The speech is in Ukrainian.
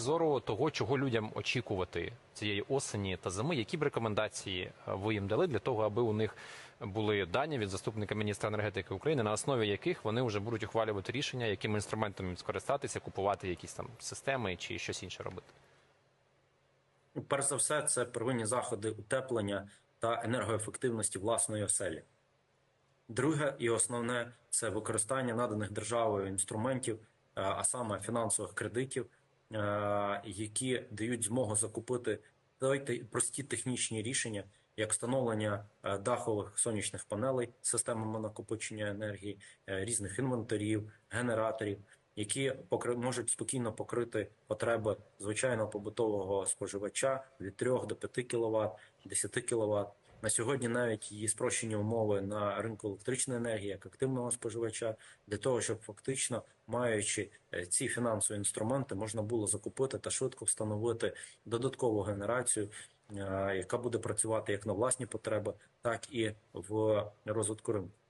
зору того, чого людям очікувати цієї осені та зими, які б рекомендації е, ви їм дали для того, аби у них були дані від заступника міністра енергетики України, на основі яких вони вже будуть ухвалювати рішення, яким інструментом їм скористатися, купувати якісь там системи чи щось інше робити. Перш за все, це первинні заходи утеплення та енергоефективності власної оселі. Друге і основне це використання наданих державою інструментів, е, а саме фінансових кредитів, які дають змогу закупити прості технічні рішення, як встановлення е, дахових сонячних панелей системами накопичення енергії, е, різних інвентарів, генераторів, які можуть спокійно покрити потреби звичайного побутового споживача від 3 до 5 кВт, 10 кВт. На сьогодні навіть є спрощені умови на ринку електричної енергії як активного споживача для того, щоб фактично маючи е, ці фінансові інструменти, можна було закупити та швидко встановити додаткову генерацію, е, яка буде працювати як на власні потреби, так і в розвитку ринку.